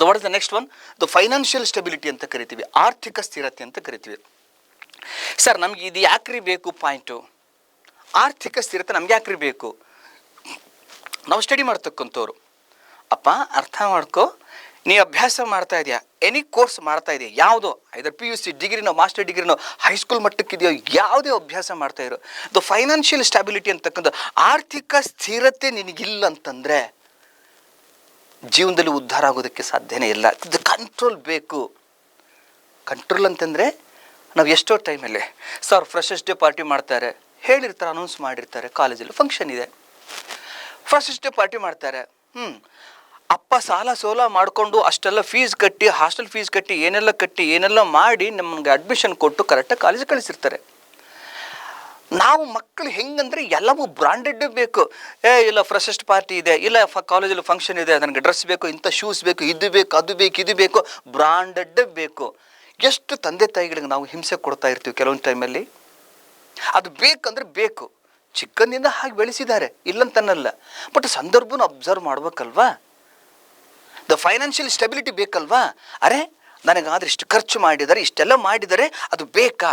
The what is the next one the financial stability ಅಂತ ಕರಿತೀವಿ. ಆರ್ಥಿಕ ಸ್ಥಿರತೆ ಅಂತ ಕರಿತೀವಿ. ಸರ್ ನಮ್ಗೆ ಇದು ಯಾಕ್ರಿ ಬೇಕು ಪಾಯಿಂಟು ಆರ್ಥಿಕ ಸ್ಥಿರತೆ ನಮ್ಗೆ ಯಾಕ್ರಿ ಬೇಕು? ನಾವು ಸ್ಟಡಿ ಮಾಡ್ತಕ್ಕಂಥವ್ರು. ಅಪ್ಪ, ಅರ್ಥ ಮಾಡ್ಕೋ. ನೀ ಅಭ್ಯಾಸ ಮಾಡ್ತಾ ಇದೆಯಾ? ಎನಿ ಕೋರ್ಸ್ ಮಾಡ್ತಾ ಇದೆಯಾ? ಯಾವುದೋ? ಐದರ್ ಪಿ ಯು ಸಿ ಡಿಗ್ರಿನೋ ಮಾಸ್ಟರ್ ಡಿಗ್ರಿನೋ ಹೈಸ್ಕೂಲ್ ಮಟ್ಟಕ್ಕಿದೆಯೋ, ಯಾವುದೇ ಅಭ್ಯಾಸ ಮಾಡ್ತಾ ಇರೋ. ದ ಫೈನಾನ್ಷಿಯಲ್ ಸ್ಟೆಬಿಲಿಟಿ ಅಂತಕ್ಕಂಥ ಆರ್ಥಿಕ ಸ್ಥಿರತೆ ನಿನಗಿಲ್ಲ ಅಂತಂದರೆ ಜೀವನದಲ್ಲಿ ಉದ್ಧಾರ ಆಗೋದಕ್ಕೆ ಸಾಧ್ಯನೇ ಇಲ್ಲ. ಕಂಟ್ರೋಲ್ ಬೇಕು. ಕಂಟ್ರೋಲ್ ಅಂತಂದರೆ ನಾವು ಎಷ್ಟೋ ಟೈಮಲ್ಲಿ ಸರ್ ಫ್ರೆಶರ್ಸ್ ಡೇ ಪಾರ್ಟಿ ಮಾಡ್ತಾರೆ. ಹೇಳಿರ್ತಾರೆ ಅನೌನ್ಸ್ ಮಾಡಿರ್ತಾರೆ ಕಾಲೇಜಲ್ಲಿ ಫಂಕ್ಷನ್ ಇದೆ. ಫ್ರೆಶರ್ಸ್ ಡೇ ಪಾರ್ಟಿ ಮಾಡ್ತಾರೆ. ಹ್ಞೂ ಅಪ್ಪ ಸಾಲ ಸೋಲ ಮಾಡಿಕೊಂಡು ಅಷ್ಟೆಲ್ಲ ಫೀಸ್ ಕಟ್ಟಿ ಹಾಸ್ಟೆಲ್ ಫೀಸ್ ಕಟ್ಟಿ, ಏನೆಲ್ಲ ಕಟ್ಟಿ, ಏನೆಲ್ಲ ಮಾಡಿ ನಮಗೆ ಅಡ್ಮಿಷನ್ ಕೊಟ್ಟು ಕರೆಕ್ಟಾಗಿ ಕಾಲೇಜಿಗೆ ಕಳಿಸಿರ್ತಾರೆ. ನಾವು ಮಕ್ಕಳು ಹೆಂಗಂದ್ರೆ ಎಲ್ಲವೂ ಬ್ರಾಂಡೆಡ್ ಬೇಕು. ಏ, ಇಲ್ಲ ಫ್ರೆಶೆಸ್ಟ್ ಪಾರ್ಟಿ ಇದೆ, ಇಲ್ಲ ಫ ಕಾಲೇಜಲ್ಲಿ ಫಂಕ್ಷನ್ ಇದೆ, ನನಗೆ ಡ್ರೆಸ್ ಬೇಕು, ಇಂಥ ಶೂಸ್ ಬೇಕು, ಇದು ಬೇಕು, ಅದು ಬೇಕು, ಇದು ಬೇಕು ಬ್ರಾಂಡೆಡ್ ಬೇಕು. ಎಷ್ಟು ತಂದೆ ತಾಯಿಗಳಿಗೆ ನಾವು ಹಿಂಸೆ ಕೊಡ್ತಾ ಇರ್ತೀವಿ ಕೆಲವೊಂದು ಟೈಮಲ್ಲಿ ಅದು ಬೇಕಂದ್ರೆ ಬೇಕು. ಚಿಕ್ಕಂದಿಂದ ಹಾಗೆ ಬೆಳೆಸಿದ್ದಾರೆ, ಇಲ್ಲಂತನಲ್ಲ. ಬಟ್ ಸಂದರ್ಭನ ಅಬ್ಸರ್ವ್ ಮಾಡ್ಬೇಕಲ್ವಾ? ದ ಫೈನಾನ್ಷಿಯಲ್ ಸ್ಟೆಬಿಲಿಟಿ ಬೇಕಲ್ವಾ? ಅರೆ, ನನಗಾದ್ರೆ ಇಷ್ಟು ಖರ್ಚು ಮಾಡಿದರೆ ಇಷ್ಟೆಲ್ಲ ಮಾಡಿದರೆ ಅದು ಬೇಕಾ?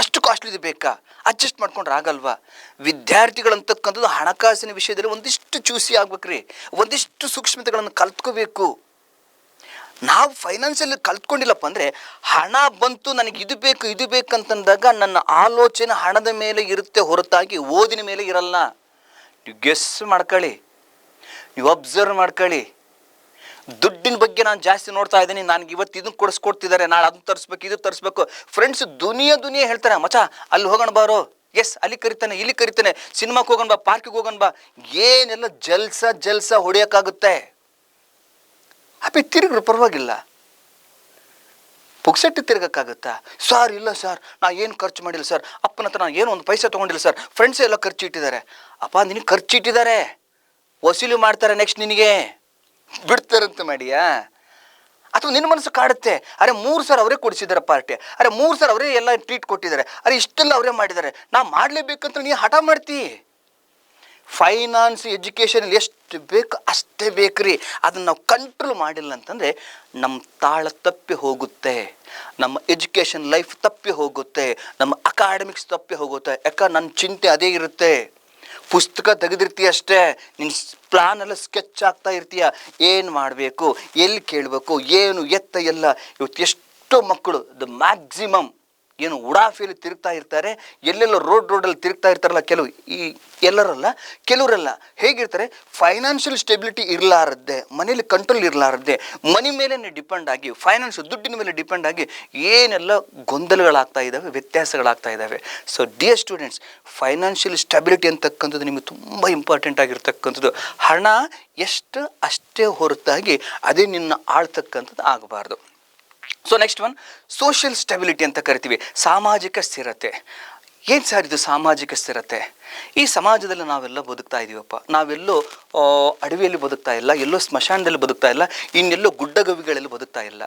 ಅಷ್ಟು ಕಾಸ್ಟ್ಲಿದು ಬೇಕಾ? ಅಡ್ಜಸ್ಟ್ ಮಾಡ್ಕೊಂಡ್ರೆ ಆಗಲ್ವಾ? ವಿದ್ಯಾರ್ಥಿಗಳಂತಕ್ಕಂಥದ್ದು ಹಣಕಾಸಿನ ವಿಷಯದಲ್ಲಿ ಒಂದಿಷ್ಟು ಚೂಸಿ ಆಗ್ಬೇಕ್ರಿ. ಒಂದಿಷ್ಟು ಸೂಕ್ಷ್ಮತೆಗಳನ್ನು ಕಲ್ತ್ಕೋಬೇಕು. ನಾವು ಫೈನಾನ್ಸಲ್ಲಿ ಕಲ್ತ್ಕೊಂಡಿಲ್ಲಪ್ಪ ಅಂದರೆ ಹಣ ಬಂತು ನನಗೆ ಇದು ಬೇಕು, ಇದು ಬೇಕಂತಂದಾಗ ನನ್ನ ಆಲೋಚನೆ ಹಣದ ಮೇಲೆ ಇರುತ್ತೆ ಹೊರತಾಗಿ ಓದಿನ ಮೇಲೆ ಇರಲ್ಲ. ನೀವು ಗೆಸ್ ಮಾಡ್ಕೊಳ್ಳಿ. ನೀವು ಅಬ್ಸರ್ವ್ ಮಾಡ್ಕೊಳ್ಳಿ. ದುಡ್ಡಿನ ಬಗ್ಗೆ ನಾನು ಜಾಸ್ತಿ ನೋಡ್ತಾ ಇದ್ದೀನಿ. ನನಗೆ ಇವತ್ತು ಇದನ್ನು ಕೊಡಿಸ್ಕೊಡ್ತಿದ್ದಾರೆ ನಾಳೆ ಅದನ್ನ ತರಿಸ್ಬೇಕು ಇದು ತರಿಸ್ಬೇಕು. ಫ್ರೆಂಡ್ಸ್ ದುನಿಯಾ ದುನಿಯಾ ಹೇಳ್ತಾರೆ. ಮಚ ಅಲ್ಲಿ ಹೋಗೋಣ ಬಾರೋ ಎಸ್ ಅಲ್ಲಿ ಕರಿತಾನೆ, ಇಲ್ಲಿ ಕರಿತಾನೆ. ಸಿನಿಮಾಕ್ಕೆ ಹೋಗೋಣ ಬಾ ಪಾರ್ಕಿಗೆ ಹೋಗೋಣ ಬಾ. ಏನೆಲ್ಲ ಜಲ್ಸ ಜಲ್ಸ ಹೊಡೆಯೋಕ್ಕಾಗುತ್ತೆ ಅಪ್ಪಿ, ತಿರುಗ್ರು ಪರವಾಗಿಲ್ಲ. ಪುಕ್ಸೆಟ್ಟು ತಿರ್ಗಕ್ಕಾಗುತ್ತಾ? ಸರ್ ಇಲ್ಲ ಸರ್ ನಾ ಏನು ಖರ್ಚು ಮಾಡಿಲ್ಲ ಸರ್ ಅಪ್ಪನ ಹತ್ರ ನಾನು ಏನು ಒಂದು ಪೈಸೆ ತೊಗೊಂಡಿಲ್ಲ ಸರ್ ಫ್ರೆಂಡ್ಸ್ ಎಲ್ಲ ಖರ್ಚು ಇಟ್ಟಿದ್ದಾರೆ. ಅಪ್ಪ, ನಿನಗೆ ಖರ್ಚು ಇಟ್ಟಿದ್ದಾರೆ. ವಸೂಲಿ ಮಾಡ್ತಾರೆ ನೆಕ್ಸ್ಟ್ ನಿನಗೆ. ಬಿಡ್ತಾರಂತ ಮಾಡಿಯಾ? ಅಥವಾ ನಿನ್ನ ಮನಸ್ಸು ಕಾಡುತ್ತೆ? ಅರೆ, ಮೂರು ಸರ್ ಅವರೇ ಕೊಡಿಸಿದ್ದಾರೆ ಪಾರ್ಟಿ. ಅರೆ, ಮೂರು ಸರ್ ಅವರೇ ಎಲ್ಲ ಟ್ರೀಟ್ ಕೊಟ್ಟಿದ್ದಾರೆ. ಅರೆ, ಇಷ್ಟೆಲ್ಲ ಅವರೇ ಮಾಡಿದ್ದಾರೆ. ನಾ ಮಾಡಲೇಬೇಕಂತ ನೀ ಹಠ ಮಾಡ್ತಿ? ಫೈನಾನ್ಸ್ ಎಜುಕೇಷನಲ್ಲಿ ಎಷ್ಟು ಬೇಕು ಅಷ್ಟೇ ಬೇಕ್ರಿ. ಅದನ್ನು ನಾವು ಕಂಟ್ರೋಲ್ ಮಾಡಿಲ್ಲ ಅಂತಂದರೆ ನಮ್ಮ ತಾಳ ತಪ್ಪಿ ಹೋಗುತ್ತೆ. ನಮ್ಮ ಎಜುಕೇಷನ್ ಲೈಫ್ ತಪ್ಪಿ ಹೋಗುತ್ತೆ. ನಮ್ಮ ಅಕಾಡೆಮಿಕ್ಸ್ ತಪ್ಪಿ ಹೋಗುತ್ತೆ. ಯಾಕೆ? ನನ್ನ ಚಿಂತೆ ಅದೇ ಇರುತ್ತೆ. ಪುಸ್ತಕ ತೆಗೆದಿರ್ತೀಯ ಅಷ್ಟೇ? ನಿನ್ನ ಪ್ಲಾನ್ ಎಲ್ಲ ಸ್ಕೆಚ್ ಆಗ್ತಾ ಇರ್ತೀಯ? ಏನು ಮಾಡಬೇಕು? ಎಲ್ಲಿ ಕೇಳಬೇಕು? ಏನು ಎತ್ತ ಎಲ್ಲ? ಇವತ್ತು ಎಷ್ಟೋ ಮಕ್ಕಳು, ದ ಮ್ಯಾಕ್ಸಿಮಮ್ ಏನು ಉಡಾಫಿಯಲ್ಲಿ ತಿರುಗ್ತಾ ಇರ್ತಾರೆ, ಎಲ್ಲೆಲ್ಲ ರೋಡ್ ರೋಡಲ್ಲಿ ತಿರುಗ್ತಾ ಇರ್ತಾರಲ್ಲ ಕೆಲವು, ಈ ಎಲ್ಲರಲ್ಲ, ಕೆಲವರಲ್ಲ ಹೇಗಿರ್ತಾರೆ ಫೈನಾನ್ಷಿಯಲ್ ಸ್ಟೆಬಿಲಿಟಿ ಇರಲಾರದೆ, ಮನೇಲಿ ಕಂಟ್ರೋಲ್ ಇರಲಾರದೆ, ಮನಿ ಮೇಲೆ ಡಿಪೆಂಡ್ ಆಗಿ ಫೈನಾನ್ಸ್ ದುಡ್ಡಿನ ಮೇಲೆ ಡಿಪೆಂಡ್ ಆಗಿ ಏನೆಲ್ಲ ಗೊಂದಲಗಳಾಗ್ತಾ ಇದ್ದಾವೆ, ವ್ಯತ್ಯಾಸಗಳಾಗ್ತಾ ಇದ್ದಾವೆ. So dear students financial stability ಅಂತಕ್ಕಂಥದ್ದು ನಿಮಗೆ ತುಂಬ ಇಂಪಾರ್ಟೆಂಟ್ ಆಗಿರ್ತಕ್ಕಂಥದ್ದು. ಹಣ ಎಷ್ಟು ಅಷ್ಟೇ ಹೊರತಾಗಿ ಅದೇ ನಿನ್ನ ಆಳ್ತಕ್ಕಂಥದ್ದು ಆಗಬಾರ್ದು. So next one social stability ಅಂತ ಕರಿತೀವಿ. ಸಾಮಾಜಿಕ ಸ್ಥಿರತೆ. ಏನು ಸರ್ ಇದು ಸಾಮಾಜಿಕ ಸ್ಥಿರತೆ? ಈ ಸಮಾಜದಲ್ಲಿ ನಾವೆಲ್ಲ ಬದುಕ್ತಾ ಇದ್ದೀವಪ್ಪ ನಾವೆಲ್ಲೋ ಅಡವಿಯಲ್ಲಿ ಬದುಕ್ತಾ ಇಲ್ಲ, ಎಲ್ಲೋ ಸ್ಮಶಾನದಲ್ಲಿ ಬದುಕ್ತಾ ಇಲ್ಲ, ಇನ್ನೆಲ್ಲೋ ಗುಡ್ಡಗವಿಗಳಲ್ಲಿ ಬದುಕ್ತಾ ಇಲ್ಲ.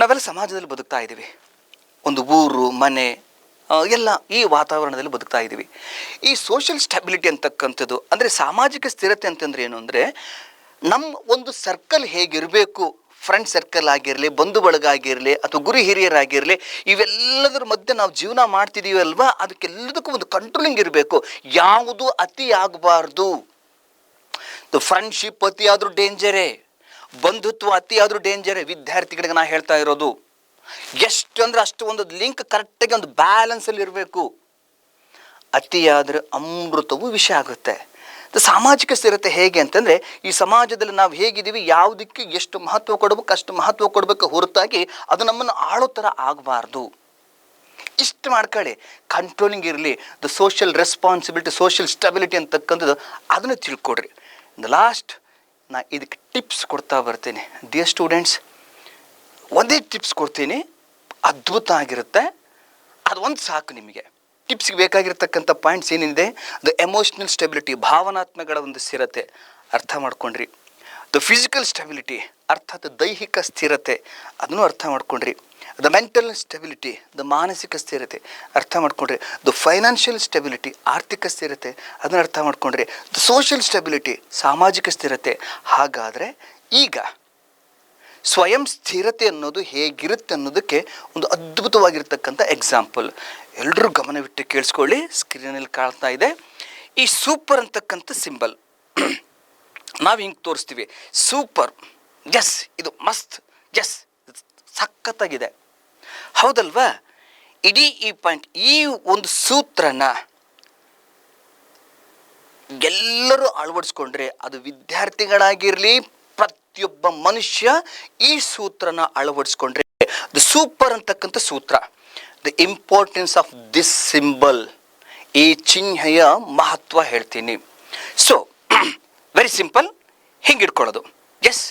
ನಾವೆಲ್ಲ ಸಮಾಜದಲ್ಲಿ ಬದುಕ್ತಾ ಇದ್ದೀವಿ ಒಂದು ಊರು, ಮನೆ ಎಲ್ಲ ಈ ವಾತಾವರಣದಲ್ಲಿ ಬದುಕ್ತಾ ಇದ್ದೀವಿ ಈ ಸೋಷಿಯಲ್ ಸ್ಟೆಬಿಲಿಟಿ ಅಂತಕ್ಕಂಥದ್ದು, ಅಂದರೆ ಸಾಮಾಜಿಕ ಸ್ಥಿರತೆ ಅಂತಂದ್ರೆ ಏನು ಅಂದರೆ, ನಮ್ಮ ಒಂದು ಸರ್ಕಲ್ ಹೇಗಿರಬೇಕು ಫ್ರೆಂಡ್ ಸರ್ಕಲ್ ಆಗಿರಲಿ ಬಂಧು ಬಳಗ ಆಗಿರಲಿ ಅಥವಾ ಗುರು ಹಿರಿಯರಾಗಿರಲಿ, ಇವೆಲ್ಲದರ ಮಧ್ಯೆ ನಾವು ಜೀವನ ಮಾಡ್ತಿದ್ದೀವಲ್ವಾ ಅದಕ್ಕೆಲ್ಲದಕ್ಕೂ ಒಂದು ಕಂಟ್ರೋಲಿಂಗ್ ಇರಬೇಕು. ಯಾವುದು ಅತಿ ಆಗಬಾರ್ದು ಫ್ರೆಂಡ್ಶಿಪ್ ಅತಿ ಆದರೂ ಡೇಂಜರೇ ಬಂಧುತ್ವ ಅತಿ ಆದರೂ ಡೇಂಜರೇ ವಿದ್ಯಾರ್ಥಿಗಳಿಗೆ ನಾ ಹೇಳ್ತಾ ಇರೋದು. ಎಷ್ಟು ಅಂದ್ರೆ ಅಷ್ಟು ಒಂದು ಲಿಂಕ್ ಕರೆಕ್ಟಾಗಿ ಒಂದು ಬ್ಯಾಲೆನ್ಸಲ್ಲಿ ಇರಬೇಕು. ಅತಿಯಾದರೆ ಅಮೃತವು ವಿಷ ಆಗುತ್ತೆ. ಸಾಮಾಜಿಕ ಸ್ಥಿರತೆ ಹೇಗೆ ಅಂತಂದರೆ, ಈ ಸಮಾಜದಲ್ಲಿ ನಾವು ಹೇಗಿದ್ದೀವಿ, ಯಾವುದಕ್ಕೆ ಎಷ್ಟು ಮಹತ್ವ ಕೊಡಬೇಕು, ಅಷ್ಟು ಮಹತ್ವ ಕೊಡಬೇಕು ಹೊರತಾಗಿ ಅದು ನಮ್ಮನ್ನು ಆಳೋ ಥರ ಆಗಬಾರ್ದು. ಇಷ್ಟು ಮಾಡ್ಕೊಳ್ಳಿ. ಕಂಟ್ರೋಲಿಂಗ್ ಇರಲಿ the social responsibility social stability ಅಂತಕ್ಕಂಥದ್ದು ಅದನ್ನು ತಿಳ್ಕೊಡ್ರಿ. ದ ಲಾಸ್ಟ್ ನಾ ಇದಕ್ಕೆ ಟಿಪ್ಸ್ ಕೊಡ್ತಾ ಬರ್ತೀನಿ. ಡಿಯರ್ ಸ್ಟೂಡೆಂಟ್ಸ್ ಒಂದೇ ಟಿಪ್ಸ್ ಕೊಡ್ತೀನಿ. ಅದ್ಭುತ ಆಗಿರುತ್ತೆ. ಅದು ಒಂದು ಸಾಕು ನಿಮಗೆ. ಟಿಪ್ಸ್ಗೆ ಬೇಕಾಗಿರ್ತಕ್ಕಂಥ ಪಾಯಿಂಟ್ಸ್ ಏನಿದೆ ದ ಎಮೋಷ್ನಲ್ ಸ್ಟೆಬಿಲಿಟಿ ಭಾವನಾತ್ಮಕಗಳ ಒಂದು ಸ್ಥಿರತೆ. ಅರ್ಥ ಮಾಡ್ಕೊಂಡ್ರಿ. ದ ಫಿಸಿಕಲ್ ಸ್ಟೆಬಿಲಿಟಿ ಅರ್ಥಾತ್ ದೈಹಿಕ ಸ್ಥಿರತೆ. ಅದನ್ನು ಅರ್ಥ ಮಾಡ್ಕೊಂಡ್ರಿ. ದ ಮೆಂಟಲ್ ಸ್ಟೆಬಿಲಿಟಿ ದ ಮಾನಸಿಕ ಸ್ಥಿರತೆ. ಅರ್ಥ ಮಾಡ್ಕೊಂಡ್ರಿ. ದ ಫೈನಾನ್ಷಿಯಲ್ ಸ್ಟೆಬಿಲಿಟಿ ಆರ್ಥಿಕ ಸ್ಥಿರತೆ. ಅದನ್ನು ಅರ್ಥ ಮಾಡ್ಕೊಂಡ್ರಿ. ದ ಸೋಷಿಯಲ್ ಸ್ಟೆಬಿಲಿಟಿ ಸಾಮಾಜಿಕ ಸ್ಥಿರತೆ. ಹಾಗಾದರೆ ಈಗ ಸ್ವಯಂ ಸ್ಥಿರತೆ ಅನ್ನೋದು ಹೇಗಿರುತ್ತೆ ಅನ್ನೋದಕ್ಕೆ ಒಂದು ಅದ್ಭುತವಾಗಿರ್ತಕ್ಕಂಥ ಎಕ್ಸಾಂಪಲ್ ಎಲ್ಲರೂ ಗಮನವಿಟ್ಟು ಕೇಳಿಸ್ಕೊಳ್ಳಿ ಸ್ಕ್ರೀನಲ್ಲಿ ಕಾಣ್ತಾ ಇದೆ. ಈ ಸೂಪರ್ ಅಂತಕ್ಕಂಥ ಸಿಂಬಲ್ ನಾವು ಹಿಂಗೆ ತೋರಿಸ್ತೀವಿ. ಸೂಪರ್ ಎಸ್ ಇದು ಮಸ್ತ್ ಎಸ್ ಸಖತ್ತಾಗಿದೆ. ಹೌದಲ್ವಾ? ಇಡೀ ಈ ಪಾಯಿಂಟ್ ಈ ಒಂದು ಸೂತ್ರನ ಎಲ್ಲರೂ ಅಳವಡಿಸ್ಕೊಂಡ್ರೆ ಅದು ವಿದ್ಯಾರ್ಥಿಗಳಾಗಿರಲಿ ಪ್ರತಿಯೊಬ್ಬ ಮನುಷ್ಯ ಈ ಸೂತ್ರನ ಅಳವಡಿಸ್ಕೊಂಡ್ರೆ ದ ಸೂಪರ್ ಅಂತಕ್ಕಂಥ ಸೂತ್ರ the importance of this symbol ಈ ಚಿಹ್ನೆಯ ಮಹತ್ವ ಹೇಳ್ತೀನಿ. So very simple ಹಿಂಗಿಡ್ಕೊಳ್ಳೋದು. Yes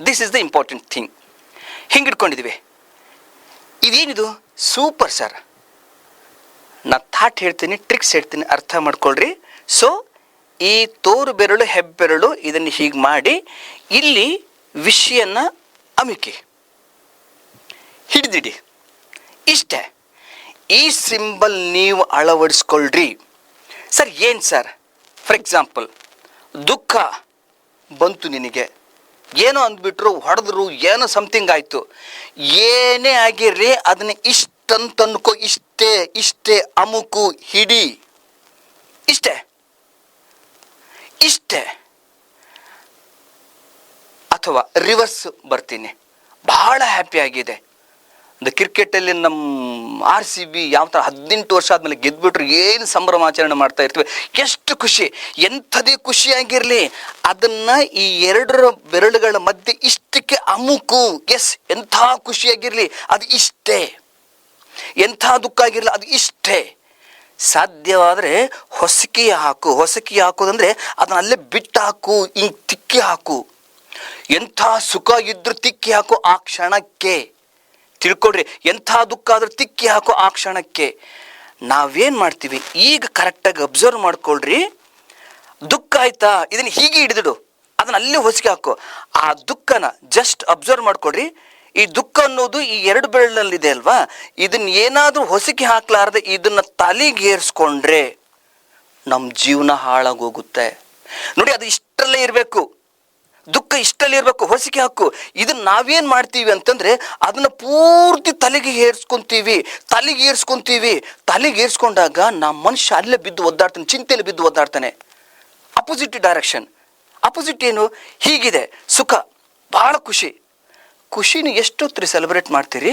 this is the important thing ಹಿಂಗಿಡ್ಕೊಂಡಿದ್ವಿ. ಇದೇನಿದು? ಸೂಪರ್ ಸರ್ ನಾ ಥಾಟ್ ಹೇಳ್ತೀನಿ ಟ್ರಿಕ್ಸ್ ಹೇಳ್ತೀನಿ, ಅರ್ಥ ಮಾಡ್ಕೊಳ್ರಿ. ಸೊ ಈ ತೋರು ಬೆರಳು, ಹೆಬ್ಬೆರಳು ಇದನ್ನು ಹೀಗೆ ಮಾಡಿ ಇಲ್ಲಿ ವಿಷಯನ್ನ ಅಮಿಕೆ. ಹಿಡಿದಿಡಿ. ಇಷ್ಟೇ. ಈ ಸಿಂಬಲ್ ನೀವು ಅಳವಡಿಸ್ಕೊಳ್ರಿ. ಸರ್, ಏನು ಸರ್? ಫಾರ್ ಎಕ್ಸಾಂಪಲ್ ದುಃಖ ಬಂತು ನಿನಗೆ. ಏನೋ ಅಂದ್ಬಿಟ್ರು, ಹೊಡೆದ್ರು, ಏನೋ ಸಮಥಿಂಗ್ ಆಯಿತು. ಏನೇ ಆಗಿರ್ರಿ ಅದನ್ನ ಇಷ್ಟಂತ ಅನ್ಕೋ ಇಷ್ಟೇ ಇಷ್ಟೇ ಅಮುಕು, ಹಿಡಿ. ಇಷ್ಟೇ. ಇಷ್ಟೇ. ಅಥವಾ ರಿವರ್ಸ್ ಬರ್ತೀನಿ. ಬಹಳ ಹ್ಯಾಪಿ ಆಗಿದೆ. ಒಂದು ಕ್ರಿಕೆಟಲ್ಲಿ ನಮ್ಮ ಆರ್ ಸಿ ಬಿ ಯಾವ ಥರ ಹದಿನೆಂಟು ವರ್ಷ ಆದಮೇಲೆ ಗೆದ್ಬಿಟ್ರು ಏನು ಸಂಭ್ರಮಾಚರಣೆ ಮಾಡ್ತಾ ಇರ್ತೀವಿ. ಎಷ್ಟು ಖುಷಿ. ಎಂಥದೇ ಖುಷಿಯಾಗಿರಲಿ ಅದನ್ನು ಈ ಎರಡರ ಬೆರಳುಗಳ ಮಧ್ಯೆ ಇಷ್ಟಕ್ಕೆ ಅಮುಕು. ಎಸ್ ಎಂಥ ಖುಷಿಯಾಗಿರಲಿ ಅದು ಇಷ್ಟೇ. ಎಂಥ ದುಃಖ ಆಗಿರಲಿ, ಅದು ಇಷ್ಟೇ. ಸಾಧ್ಯವಾದರೆ ಹೊಸಕಿ ಹಾಕು, ಹೊಸಕಿ ಹಾಕೋದಂದ್ರೆ ಅದನ್ನ ಅಲ್ಲೇ ಬಿಟ್ಟು ಹಾಕು, ಹಿಂಗೆ ತಿಕ್ಕಿ ಹಾಕು. ಎಂಥ ಸುಖ ಇದ್ರೂ ತಿಕ್ಕಿ ಹಾಕು ಆ ಕ್ಷಣಕ್ಕೆ. ತಿಳ್ಕೊಡ್ರಿ ಎಂಥ ದುಃಖ ಆದರೂ ತಿಕ್ಕಿ ಹಾಕು ಆ ಕ್ಷಣಕ್ಕೆ. ನಾವೇನು ಮಾಡ್ತೀವಿ? ಈಗ ಕರೆಕ್ಟಾಗಿ ಅಬ್ಸರ್ವ್ ಮಾಡ್ಕೊಳ್ರಿ. ದುಃಖ ಆಯ್ತಾ? ಇದನ್ನ ಹೀಗೆ ಹಿಡಿದಿಡು. ಅದನ್ನ ಅಲ್ಲೇ ಹೊಸಿಗೆ ಹಾಕು. ಆ ದುಃಖನ ಜಸ್ಟ್ ಅಬ್ಸರ್ವ್ ಮಾಡ್ಕೊಡ್ರಿ ಈ ದುಃಖ ಅನ್ನೋದು ಈ ಎರಡು ಬೆರಳಲ್ಲಿದೆ ಅಲ್ವಾ? ಇದನ್ನ ಏನಾದರೂ ಹೊಸಕಿ ಹಾಕ್ಲಾರ್ದೆ ಇದನ್ನ ತಲೆಗೇರಿಸ್ಕೊಂಡ್ರೆ ನಮ್ಮ ಜೀವನ ಹಾಳಾಗೋಗುತ್ತೆ. ನೋಡಿ, ಅದು ಇಷ್ಟರಲ್ಲೇ ಇರಬೇಕು. ದುಃಖ ಇಷ್ಟಲ್ಲಿ ಇರಬೇಕು. ಹೊಸಿಕೆ ಹಾಕು. ಇದನ್ನ ನಾವೇನ್ ಮಾಡ್ತೀವಿ ಅಂತಂದ್ರೆ ಅದನ್ನ ಪೂರ್ತಿ ತಲೆಗೆ ಏರ್ಸ್ಕೊಂತೀವಿ ತಲೆಗೆ ಏರ್ಸ್ಕೊಂತೀವಿ ತಲೆಗೆ ಏರ್ಸ್ಕೊಂಡಾಗ ನಮ್ಮ ಮನುಷ್ಯ ಅಲ್ಲೇ ಬಿದ್ದು ಒದ್ದಾಡ್ತಾನೆ, ಚಿಂತೆಯಲ್ಲಿ ಬಿದ್ದು ಒದ್ದಾಡ್ತಾನೆ. Opposite direction. ಅಪೋಸಿಟ್ ಏನು? ಹೀಗಿದೆ. ಸುಖ. ಬಹಳ ಖುಷಿ. ಖುಷಿನ ಎಷ್ಟೊತ್ರಿ ಸೆಲೆಬ್ರೇಟ್ ಮಾಡ್ತೀರಿ?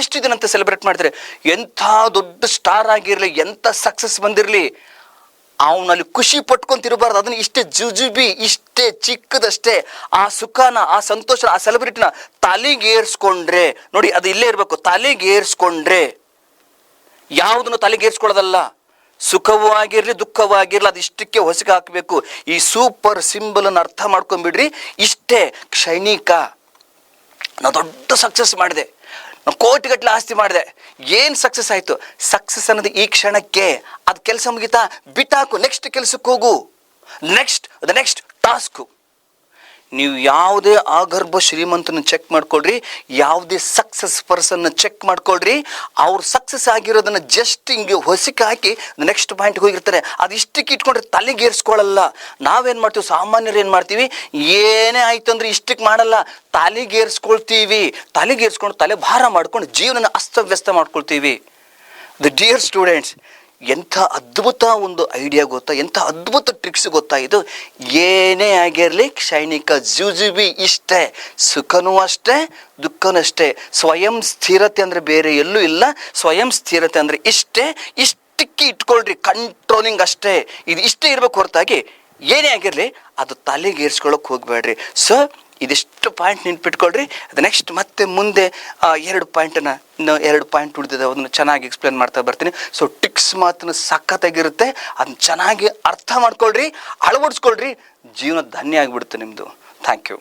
ಎಷ್ಟು ದಿನಂತ ಸೆಲೆಬ್ರೇಟ್ ಮಾಡ್ತೀರಿ? ಎಂಥ ದೊಡ್ಡ ಸ್ಟಾರ್ ಆಗಿರಲಿ, ಎಂಥ ಸಕ್ಸಸ್ ಬಂದಿರಲಿ, ಅವನಲ್ಲಿ ಖುಷಿ ಪಟ್ಕೊಂತಿರಬಾರ್ದು. ಅದನ್ನ ಇಷ್ಟೇ ಜುಜುಬಿ, ಇಷ್ಟೇ ಚಿಕ್ಕದಷ್ಟೇ. ಆ ಸುಖನ, ಆ ಸಂತೋಷನ, ಆ ಸೆಲೆಬ್ರಿಟಿನ ತಲೆಗೇರ್ಸ್ಕೊಂಡ್ರೆ ನೋಡಿ ಅದು ಇಲ್ಲೇ ಇರಬೇಕು ತಲೆಗೇರ್ಸ್ಕೊಂಡ್ರೆ ಯಾವುದನ್ನು ತಲೆಗೇರ್ಸ್ಕೊಳ್ಳೋದಲ್ಲ ಸುಖವೂ ಆಗಿರಲಿ, ದುಃಖವೂ ಆಗಿರಲಿ, ಅದು ಇಷ್ಟಕ್ಕೆ ಹೊಸಗೆ ಹಾಕಬೇಕು. ಈ ಸೂಪರ್ ಸಿಂಬಲನ್ನು ಅರ್ಥ ಮಾಡ್ಕೊಂಬಿಡ್ರಿ. ಇಷ್ಟೇ ಕ್ಷಣಿಕ. ನಾವು ದೊಡ್ಡ ಸಕ್ಸಸ್ ಮಾಡಿದೆ. ನಾನು ಕೋಟಿಗಟ್ಟಲೆ ಆಸ್ತಿ ಮಾಡಿದೆ. ಏನು ಸಕ್ಸಸ್ ಆಯಿತು? ಸಕ್ಸಸ್ ಅನ್ನೋದು ಈ ಕ್ಷಣಕ್ಕೆ. ಅದು ಕೆಲಸ ಮುಗಿತಾ ಬಿಟ್ಟಾಕು ನೆಕ್ಸ್ಟ್ ಕೆಲಸಕ್ಕೆ ಹೋಗು ನೆಕ್ಸ್ಟ್ ದ ನೆಕ್ಸ್ಟ್ ಟಾಸ್ಕು ನೀವು ಯಾವುದೇ ಆಗರ್ಭ ಶ್ರೀಮಂತನ ಚೆಕ್ ಮಾಡ್ಕೊಳ್ರಿ ಯಾವುದೇ ಸಕ್ಸಸ್ ಪರ್ಸನ್ನ ಚೆಕ್ ಮಾಡ್ಕೊಳ್ರಿ ಅವ್ರು ಸಕ್ಸಸ್ ಆಗಿರೋದನ್ನ ಜಸ್ಟ್ ಹಿಂಗೆ ಹೊಸಿಕೆ ಹಾಕಿ ನೆಕ್ಸ್ಟ್ ಪಾಯಿಂಟ್ಗೆ ಹೋಗಿರ್ತಾರೆ. ಅದು ಇಷ್ಟಕ್ಕೆ ಇಟ್ಕೊಂಡ್ರೆ ತಲೆಗೇರಿಸ್ಕೊಳ್ಳಲ್ಲ ನಾವೇನು ಮಾಡ್ತೀವಿ? ಸಾಮಾನ್ಯರು ಏನು ಮಾಡ್ತೀವಿ? ಏನೇ ಆಯ್ತು ಅಂದ್ರೆ ಇಷ್ಟಕ್ಕೆ ಮಾಡಲ್ಲ. ತಲೆಗೇರಿಸ್ಕೊಳ್ತೀವಿ ತಲೆಗೇರಿಸ್ಕೊಂಡು ತಲೆ ಭಾರ ಮಾಡ್ಕೊಂಡು ಜೀವನನ ಅಸ್ತವ್ಯಸ್ತ ಮಾಡ್ಕೊಳ್ತೀವಿ. ದ ಡಿಯರ್ ಸ್ಟೂಡೆಂಟ್ಸ್ ಎಂಥ ಅದ್ಭುತ ಒಂದು ಐಡಿಯಾ ಗೊತ್ತಾ, ಎಂಥ ಅದ್ಭುತ ಟ್ರಿಕ್ಸ್ ಗೊತ್ತಾ ಇದು? ಏನೇ ಆಗಿರಲಿ ಕ್ಷೈಣಿಕ ಜುಜುಬಿ ಇಷ್ಟೇ, ಸುಖನೂ ಅಷ್ಟೇ, ದುಃಖನೂ ಅಷ್ಟೇ. ಸ್ವಯಂ ಸ್ಥಿರತೆ ಅಂದರೆ ಬೇರೆ ಎಲ್ಲೂ ಇಲ್ಲ. ಸ್ವಯಂ ಸ್ಥಿರತೆ ಅಂದರೆ ಇಷ್ಟೇ, ಇಷ್ಟಕ್ಕೆ ಇಟ್ಕೊಳ್ರಿ ಕಂಟ್ರೋಲಿಂಗ್ ಅಷ್ಟೇ. ಇದು ಇಷ್ಟೇ ಇರಬೇಕು ಹೊರತಾಗಿ ಏನೇ ಆಗಿರಲಿ ಅದು ತಲೆಗೇರಿಸ್ಕೊಳ್ಳೋಕೆ ಹೋಗಬೇಡ್ರಿ. ಸೊ ಇದಿಷ್ಟು ಪಾಯಿಂಟ್ ನೆನ್ಪಿಟ್ಕೊಳ್ರಿ ಅದು ನೆಕ್ಸ್ಟ್ ಮತ್ತೆ ಮುಂದೆ ಎರಡು ಪಾಯಿಂಟನ್ನು ಇನ್ನೂ ಎರಡು ಪಾಯಿಂಟ್ ಉಳಿದಿದೆ, ಅದನ್ನು ಚೆನ್ನಾಗಿ ಎಕ್ಸ್ಪ್ಲೇನ್ ಮಾಡ್ತಾ ಬರ್ತೀನಿ. ಸೊ ಟಿಕ್ಸ್ ಮಾತ್ರ ಸಖತ್ತಾಗಿರುತ್ತೆ, ಅದನ್ನ ಚೆನ್ನಾಗಿ ಅರ್ಥ ಮಾಡ್ಕೊಳ್ರಿ, ಅಳವಡಿಸ್ಕೊಳ್ರಿ, ಜೀವನ ಧನ್ಯ ಆಗಿಬಿಡುತ್ತೆ ನಿಮ್ಮದು ಥ್ಯಾಂಕ್ ಯು